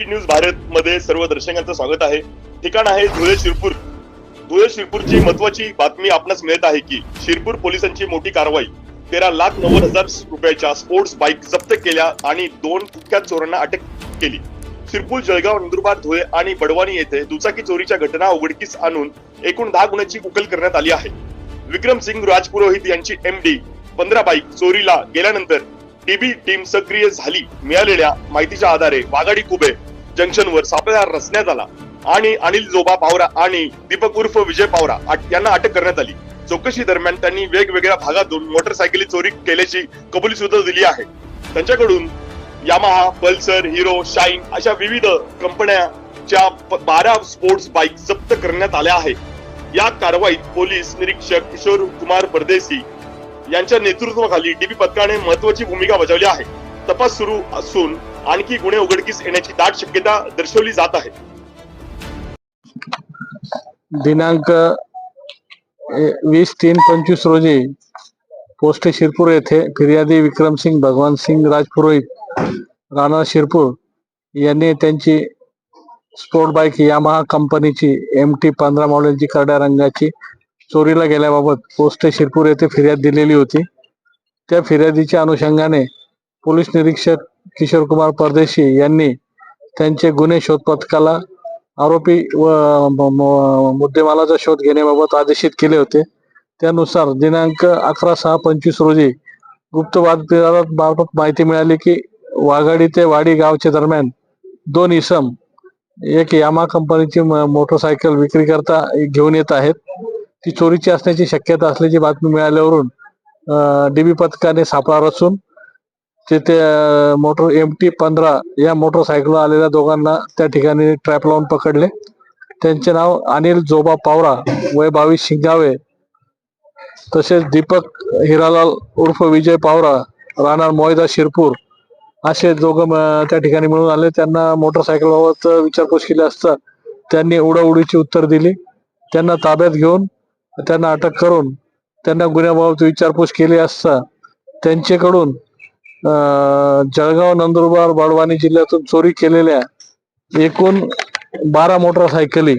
News Bharat मध्ये सर्व दर्शकांचं स्वागत आहे. ठिकाण आहे धुळे शिरपूर. धुळे शिरपूरची महत्वाची बातमी आपणास मिळत आहे की शिरपूर पोलिसांची मोठी कारवाई तेरा लाख नव्वद हजार रुपयाच्या स्पोर्ट्स बाईक जप्त केल्या आणि दोन कुख्यात चोरांना अटक केली. शिरपूर जळगाव नंदुरबार धुळे आणि बडवानी येथे दुचाकी चोरीच्या घटना उघडकीस आणून एकूण दहा गुन्ह्याची उकल करण्यात आली आहे. विक्रम सिंग राजपुरोहित यांची एम डी पंधरा बाईक चोरीला गेल्यानंतर टीबी टीम सक्रिय झाली. मिळालेल्या माहितीच्या आधारे वाघाडी कुबे जंक्शनवर सापळा रचण्यात आला. आणि अनिल जोबा पावरा आणि दीपक उर्फ विजय पावरा यांना अटक करण्यात आली. चौकशी दरम्यान त्यांनी वेगवेगळ्या भागातून मोटरसायकली चोरी केल्याची कबुली सुद्धा दिली आहे. त्यांच्याकडून यामाहा पल्सर हिरो शाईन अशा विविध कंपन्याच्या बारा स्पोर्ट्स बाईक जप्त करण्यात आल्या आहेत. या कारवाईत पोलीस निरीक्षक किशोर कुमार परदेसी यांच्या नेतृत्वाखाली डीबी पथकाने महत्वाची भूमिका बजावली आहे. तपास सुरू असून आणखी गुन्हे उघडकीस येण्याची दाट शक्यता दर्शवली जात आहे. दिनांक वीस तीन पंचवीस रोजी पोस्ट शिरपूर येथे फिर्यादी विक्रमसिंग भगवानसिंग राजपुरोहित राणा शिरपूर यांनी त्यांची स्पोर्ट बाईक यामाहा कंपनीची एम टी पंधरा मॉडेलची करड्या रंगाची चोरीला गेल्याबाबत पोस्ट शिरपूर येथे फिर्याद दिलेली होती. त्या फिर्यादीच्या अनुषंगाने पोलीस निरीक्षक किशोर कुमार परदेशी यांनी त्यांचे गुन्हे शोध पथकाला आरोपी व मुद्देमालाचा शोध घेण्याबाबत आदेशित केले होते. त्यानुसार दिनांक अकरा सहा पंचवीस रोजी गुप्त मार्फत माहिती मिळाली की वाघाडी ते वाडी गावच्या दरम्यान दोन इसम एक यामा कंपनीची मोटरसायकल विक्री करता घेऊन येत आहेत. ती चोरीची असण्याची शक्यता असल्याची बातमी मिळाल्यावरून डीबी पथकाने सापळा रचून तिथे मोटर एम टी पंधरा या मोटरसायकल आलेल्या दोघांना त्या ठिकाणी ट्रॅप लावून पकडले. त्यांचे नाव अनिल जोबा पावरा वय बावीस शिंगावे. तसेच दीपक हिरालाल उर्फ विजय पावरा राहणार मोहिदा शिरपूर. असे दोघं त्या ठिकाणी मिळून आले. त्यांना मोटरसायकलबाबत विचारपूस केली असता त्यांनी उडाउडीची उत्तर दिली. त्यांना ताब्यात घेऊन त्यांना अटक करून त्यांना गुन्ह्याबाबत विचारपूस केली असता त्यांच्याकडून जळगाव नंदुरबार बडवानी जिल्ह्यातून चोरी केलेल्या एकूण बारा मोटरसायकली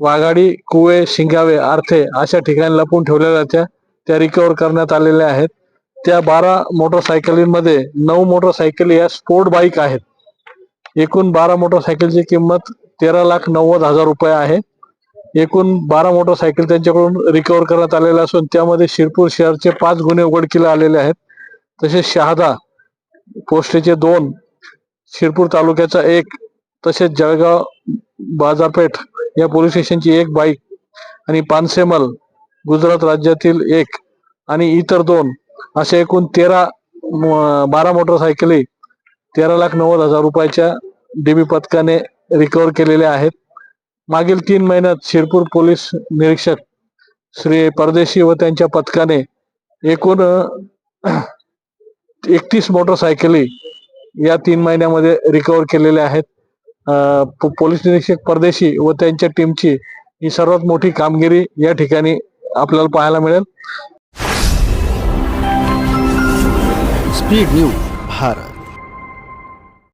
वाघाडी कुवे शिंगावे आर्थे अशा ठिकाणी लपून ठेवलेल्या होत्या त्या रिकव्हर करण्यात आलेल्या आहेत. त्या बारा मोटरसायकलींमध्ये नऊ मोटरसायकली या स्पोर्ट बाईक आहेत. एकूण बारा मोटरसायकलची किंमत तेरा लाख नव्वद हजार रुपये आहे. एकूण बारा मोटरसायकल त्यांच्याकडून रिकव्हर करण्यात आलेल्या असून त्यामध्ये शिरपूर शहरचे पाच गुन्हे उघडकीला आलेले आहेत. तसेच शहादा पोस्टेचे दोन शिरपूर तालुक्याचा एक तसेच जळगाव बाजारपेठ या पोलीस स्टेशनची एक बाईक आणि पानसेमल गुजरात राज्यातील एक आणि इतर दोन असे एकूण तेरा बारा मोटरसायकली तेरा लाख नव्वद हजार रुपयाच्या डीबी पथकाने रिकव्हर केलेल्या आहेत. मागील तीन महिन्यात शिरपूर पोलीस निरीक्षक श्री परदेशी व त्यांच्या पथकाने एकूण एकतीस मोटरसायकली या तीन महिन्यामध्ये रिकव्हर केलेल्या आहेत. पोलीस निरीक्षक परदेशी व त्यांच्या टीमची ही सर्वात मोठी कामगिरी या ठिकाणी आपल्याला पाहायला मिळेल. Speed news Bharat.